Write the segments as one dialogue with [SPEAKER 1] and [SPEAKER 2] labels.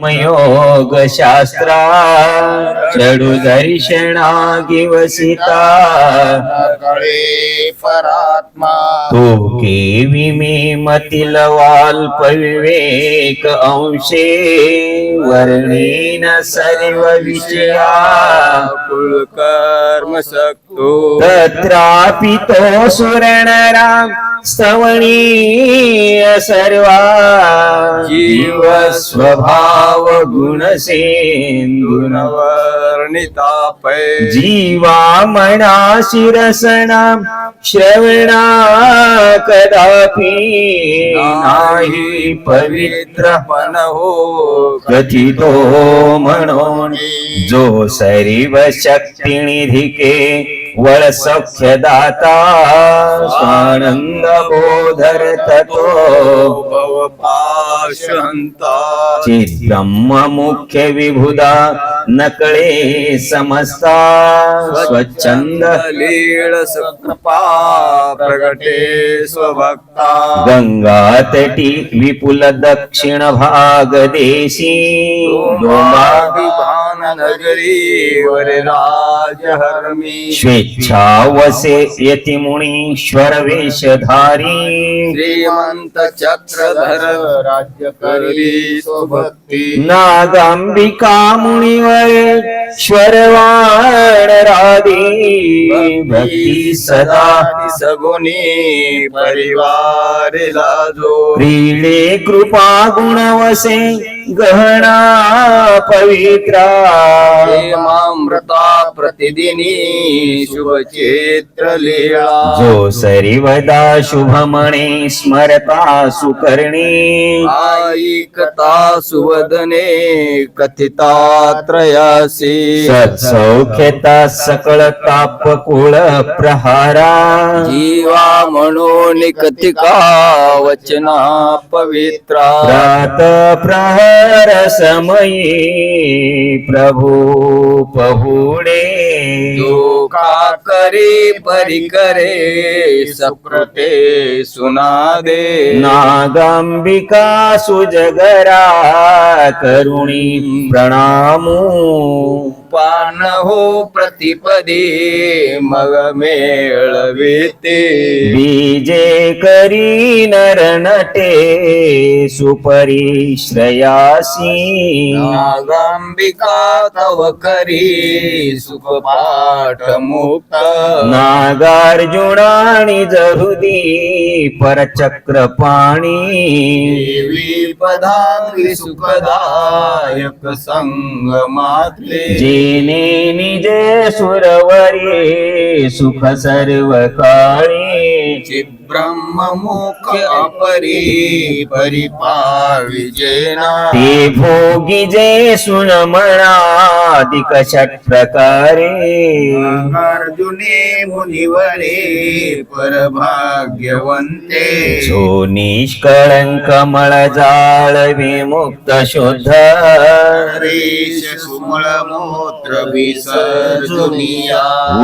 [SPEAKER 1] ब्रह्मयोग शास्त्रा चढू दर्शना गिवसिता
[SPEAKER 2] परात्मा।
[SPEAKER 1] तो केवी मे मतील वाल्प विवेक अंशे वर्णेन सर्व विषया।
[SPEAKER 2] कुलकर्म सक्तो
[SPEAKER 1] तत्रापि तो सुरणरा स्तवणीय सर्वा जीव स्वभाव गुणसेन्दुन
[SPEAKER 2] वर्णिता पै
[SPEAKER 1] जीवा मना शिरसणा श्रवणा कदापि नाही पवित्र
[SPEAKER 2] मन हो
[SPEAKER 1] कथितो म्हणून जो सर्व शक्तिनिधिके वळ सख्य दाता स्वानंद बोधर ततो।
[SPEAKER 2] भव पाशहंता
[SPEAKER 1] ब्रह्म मुख्य विभुदा नकळे समस्ता। स्वच्छंद
[SPEAKER 2] लीळ कृपा प्रगटे स्वभक्ता।
[SPEAKER 1] गंगा तटी विपुल
[SPEAKER 2] भान नगरी वर राज हरमी.
[SPEAKER 1] स्वेच्छा वसे यति मुनीश्वर वेशधारी
[SPEAKER 2] श्रीमंत चक्रधर राज्य करली स्वभक्ती
[SPEAKER 1] नागांबिका मुनिवर श्वरवाण राधी. भक्ती सदा.
[SPEAKER 2] सगुणी परिवार लाजो.
[SPEAKER 1] क्रीडे कृपा गुणवसे. गहना पवित्रा.
[SPEAKER 2] प्रेमामृता प्रतिदिनी शुभचित्र लीळा
[SPEAKER 1] जो सरिवदा शुभमणे स्मरता सुकर्णी.
[SPEAKER 2] ऐकता सुवदने कथिता त्रयासी
[SPEAKER 1] सत्सौख्यता सकळ ताप कुळ प्रहारा.
[SPEAKER 2] जीवा म्हणून कथिका वचना पवित्रा.
[SPEAKER 1] प्रात प्रहर समयी प्रभू पहुडे
[SPEAKER 2] जो का करे परिकरे सप्रते सुना दे
[SPEAKER 1] नागांबिका सुजगरा करुणी प्रणामू
[SPEAKER 2] पान हो प्रतिपदी मग मेळविते.
[SPEAKER 1] बीजे करी नर नटे सुपरी श्रयासी.
[SPEAKER 2] नागांबिका तव करी सुखपाठ मुक्त.
[SPEAKER 1] नागार्जुनानी जरुदी परचक्र पाणी.
[SPEAKER 2] पदांगी सुखदायक संग मात्रे
[SPEAKER 1] जेने निजे सुरवरी सुख सर्व काळी.
[SPEAKER 2] ब्रह्म मुख्य अपरी परिपाविजेना
[SPEAKER 1] ते भोगी जे सुन मनाधिक षट प्रकारे.
[SPEAKER 2] अर्जुने मुनिवरे परभाग्यवंते.
[SPEAKER 1] जो निष्कळंक मळ जाळ विमुक्त शुद्ध.
[SPEAKER 2] रेश सुमळ विसर्जुनिया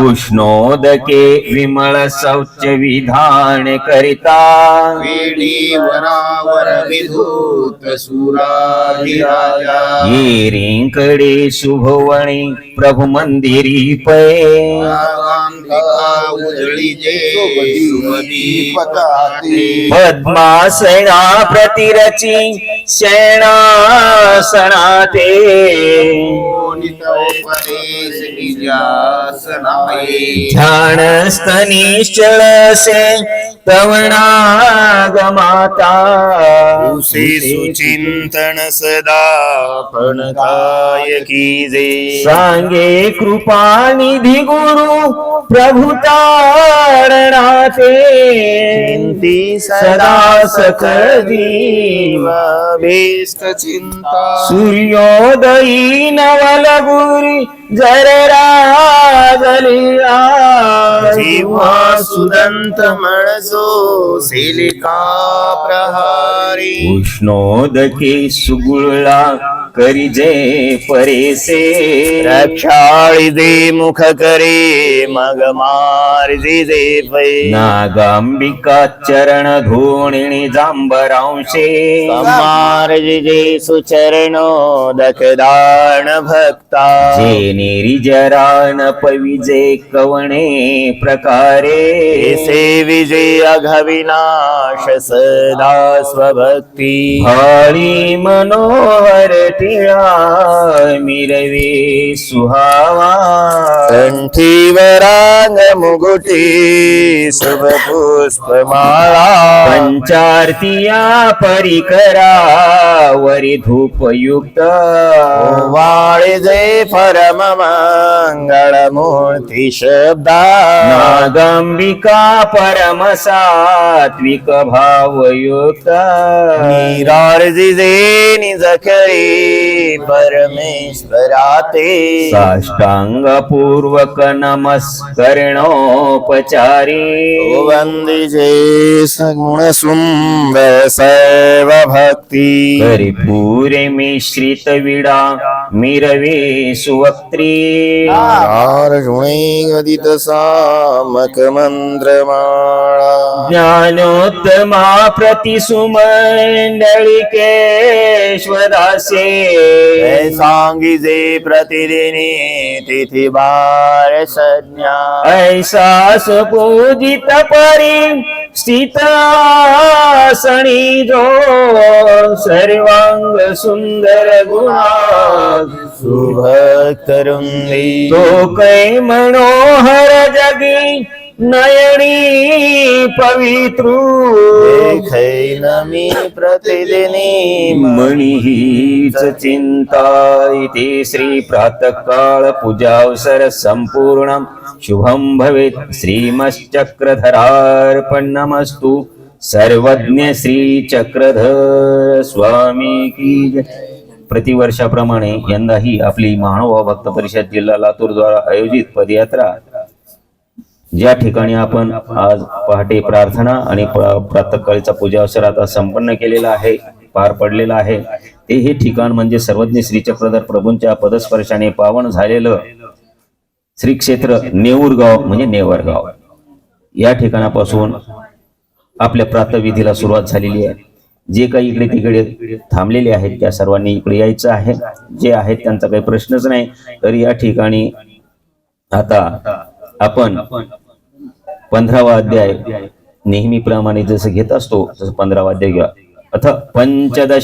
[SPEAKER 1] उष्णोदके विमळ शौच विधान करिता।
[SPEAKER 2] वेणी वरावर विधूत सुराधिराजा।
[SPEAKER 1] ये रिंकडे शुभवणी प्रभु मंदिरी पै
[SPEAKER 2] अंबिका उजळी जे
[SPEAKER 1] पद्मासना प्रतिरची
[SPEAKER 2] उपदेश निजासनाये
[SPEAKER 1] ध्यानस्थ निश्चळ से तवणागमाता
[SPEAKER 2] उसे सुचिंतन सदा फणकायकी जे।
[SPEAKER 1] सांगे कृपा निधी गुरु प्रभु तारणाते
[SPEAKER 2] ती
[SPEAKER 1] सदा सकळ जीव
[SPEAKER 2] बेस्ट चिंता
[SPEAKER 1] सूर्योदयी नवल गुरी जर राजलिया।
[SPEAKER 2] जीवा सुदंत म्हणजो सेलिका प्रहारी।
[SPEAKER 1] उष्णोदके सुगुळला करिजे परेसे.
[SPEAKER 3] रक्षाळी दे मुख करे मग मारजी दे पै.
[SPEAKER 1] नागांबिका चरण धोणिणी जांबरांशे.
[SPEAKER 3] मारजी जे सुचरणो दखदान भक्ता.
[SPEAKER 1] जे निरिजरान पविजे कवणे प्रकारे.
[SPEAKER 3] से विजय अघविनाश सदा स्वभक्ती.
[SPEAKER 1] हळी मनोहर टिळा मिरवे सुहावा
[SPEAKER 3] कंठीवरांग मुगुटी शुभ पुष्पमाळा
[SPEAKER 1] पंचारतिया परिकरा वरी धूपयुक्त
[SPEAKER 3] वाळे जय परम मंगळ मूर्ती शब्दा
[SPEAKER 1] नागांबिका परम सात्विक भावयुक्त
[SPEAKER 3] निरारजी जे निज करी परमेश्वराते।
[SPEAKER 1] साष्टांग पूर्वक नमस्करणोपचारी
[SPEAKER 3] वंदी जे सगुण सुंदर सर्व भक्ती
[SPEAKER 1] करी पुरे मिश्रित विडा मिरवे सुवक्त्री
[SPEAKER 3] अर्जुणे गदित सामक मंत्रमाळा
[SPEAKER 1] ज्ञानोत्तमा प्रतिसुमंडळिकेश्वरासे
[SPEAKER 3] સાંગીજે પ્રતિદિની તિથિ
[SPEAKER 1] બાર સંજ્ઞા ઐસાસ પૂજિત પરી સ્થિતાસણી જો સર્વાંગ સુંદર
[SPEAKER 3] ગુણા સુભક્તરુંદી
[SPEAKER 1] તો કઈ મનોહર જગી नयनी पवित्रु।
[SPEAKER 3] देखै मी प्रतिदिनी
[SPEAKER 1] मणी चिंता इति श्री प्रातःकाळ पूजावसर संपूर्ण शुभम भवेत्। श्रीमश्चक्रधरार्पणमस्तु सर्वज्ञ श्री चक्रधर स्वामी की जय. प्रतिवर्षाप्रमाणे यंदाही आपली महानुभाव भक्त परिषद जिल्हा लातूर द्वारा आयोजित पदयात्रा ज्या ठिकाणी आपण आज पहाटे प्रार्थना आणि प्रातकाळीचा प्रातःकाळीचा पूजा अवसर आता संपन्न केलेला आहे पार पडलेला आहे ते हे ठिकाण म्हणजे सर्वज्ञ श्री चक्रधर प्रभूंच्या पदस्पर्शाने पावन झालेलं श्री क्षेत्र नेऊरगाव म्हणजे नेवरगाव. या ठिकाणापासून आपल्या प्रातविधीला सुरुवात झालेली आहे. जे काही इकडे तिकडे थांबलेले आहेत त्या सर्वांनी इकडे यायचं आहे. जे आहेत त्यांचा काही प्रश्नच नाही. तर या ठिकाणी आता आपण पंधरावा अध्याय नेहमीप्रमाणे जसं घेत असतो तसं पंधरावा अध्याय घ्या अथ पंचदश